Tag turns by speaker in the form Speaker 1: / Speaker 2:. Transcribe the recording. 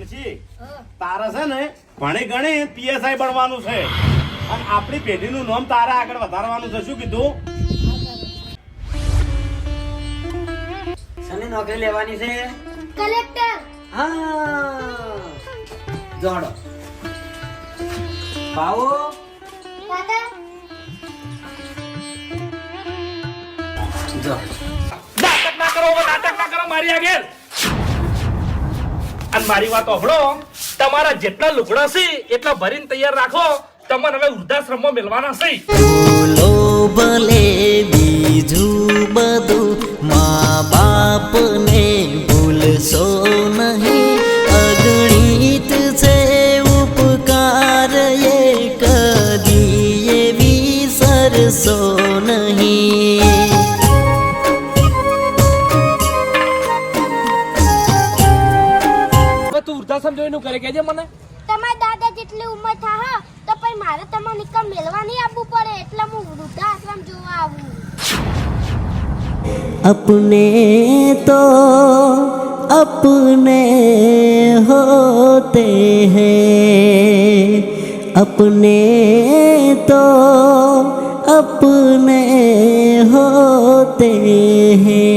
Speaker 1: મણસી
Speaker 2: હા.
Speaker 1: તારે છે ને ભણે ગણે પીએસઆઈ બનવાનું છે. અને આપણી પેઢીનું નામ તારે આગળ વધારવાનું છે. શું કીધું?
Speaker 3: સને નોકરી લેવાની છે?
Speaker 2: કલેક્ટર.
Speaker 3: હા. જોડો. પાવો
Speaker 2: દાદા.
Speaker 3: જો.
Speaker 1: નાટક ના કરો નાટક ના કરો મારી આગળ. અને મારી વાત સાંભળો. તમારા જેટલા લુગડા છે, એટલા ભરીને તૈયાર રાખો. તમને હવે વૃદ્ધાશ્રમમાં મેળવાના છે.
Speaker 4: હવે તું વૃદ્ધાશ્રમ જોઈને કરે કેજે મને
Speaker 2: તમારા દાદા જેટલી ઉંમર થા તો પછી મારે તમને નિકમ મેળવા નહીં આવવું પડે એટલે હું વૃદ્ધાશ્રમ જોવા આવું
Speaker 5: अपने तो अपने होते हैं अपने तो अपने होते हैं